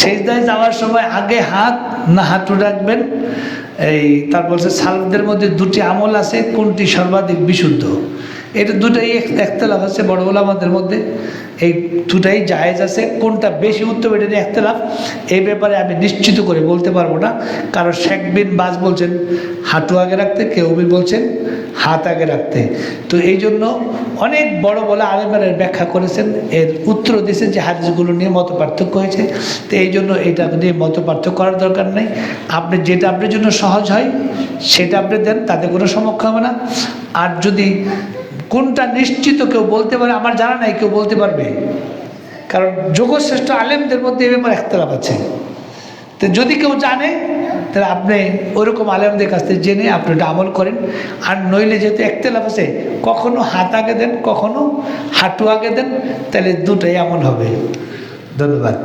সেজদায় যাওয়ার সময় আগে হাত, না হাঁটু রাখবেন। এই তার বলছে সালফদের মধ্যে দুটি আমল আছে, কোনটি সর্বাধিক বিশুদ্ধ? এটা দুটাই এক- একতলাফ আছে বড় আমাদের মধ্যে। এই দুটাই জায়েজ আছে। কোনটা বেশি উত্তম এটা নিয়ে একতলাফ। এই ব্যাপারে আমি নিশ্চিত করে বলতে পারব না। কারণ শেখ বিন বাজ বলছেন, হাঁটু আগে রাখতে, কেউ বি বলছেন, হাত আগে রাখতে। তো এই জন্য অনেক বড় বলে আলেমের ব্যাখ্যা করেছেন। এর উত্তর দিয়েছেন যে হাদিসগুলো নিয়ে মত পার্থক্য হয়েছে। তো এই জন্য এটা নিয়ে মত পার্থক্য করার দরকার নেই। আপনি যেটা আপনার জন্য সহজ হয়, সেটা আপনি দেন, তাতে কোনো সমস্যা হবে না। আর যদি কোনটা নিশ্চিত কেউ বলতে পারে, আমার জানা নাই, কেউ বলতে পারবে? কারণ যোগশ্রেষ্ঠ আলেমদের মধ্যে এ ব্যাপারে একতলাপ আছে। তো যদি কেউ জানে, তাহলে আপনি ওইরকম আলেমদের কাছ থেকে জেনে আপনি ওটা আমল করেন। আর নইলে যেহেতু একতলাপ আছে, কখনো হাত আগে দেন, কখনো হাঁটু আগে দেন, তাহলে দুটাই আমল হবে। ধন্যবাদ।